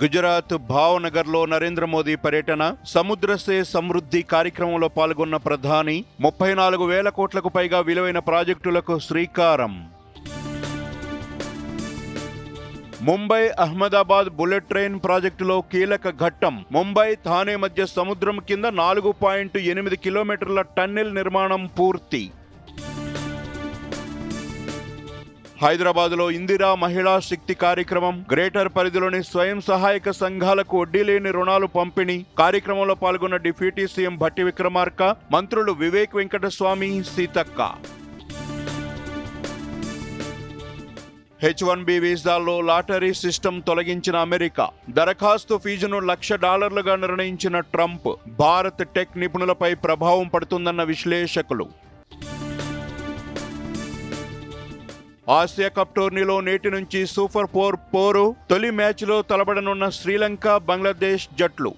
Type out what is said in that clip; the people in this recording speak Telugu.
గుజరాత్ భావనగర్లో నరేంద్ర మోదీ పర్యటన సముద్రసే సమృద్ధి కార్యక్రమంలో పాల్గొన్న ప్రధాని ముప్పై నాలుగు వేల కోట్లకు పైగా విలువైన ప్రాజెక్టులకు శ్రీకారం. ముంబై అహ్మదాబాద్ బుల్లెట్ ట్రైన్ ప్రాజెక్టులో కీలక ఘట్టం. ముంబై థానే మధ్య సముద్రం కింద నాలుగు పాయింట్ ఎనిమిది కిలోమీటర్ల టన్నెల్ నిర్మాణం పూర్తి. హైదరాబాద్లో ఇందిరా మహిళా శక్తి కార్యక్రమం గ్రేటర్ పరిధిలోని స్వయం సహాయక సంఘాలకు వడ్డీ లేని రుణాలు పంపిణీ కార్యక్రమంలో పాల్గొన్న డిప్యూటీ సీఎం భట్టి విక్రమార్క మంత్రులు Vivek Venkataswamy Seethakka. H one B వీసాల్లో lottery system తొలగించిన అమెరికా. దరఖాస్తు ఫీజును లక్ష డాలర్లుగా నిర్ణయించిన ట్రంప్ భారత్ టెక్ నిపుణులపై ప్రభావం పడుతుందన్న విశ్లేషకులు. ఆసియా కప్ టోర్నీలో నేటి నుంచి సూపర్ ఫోర్ పోరు తొలి మ్యాచ్లో తలపడనున్న శ్రీలంక బంగ్లాదేశ్ జట్లు.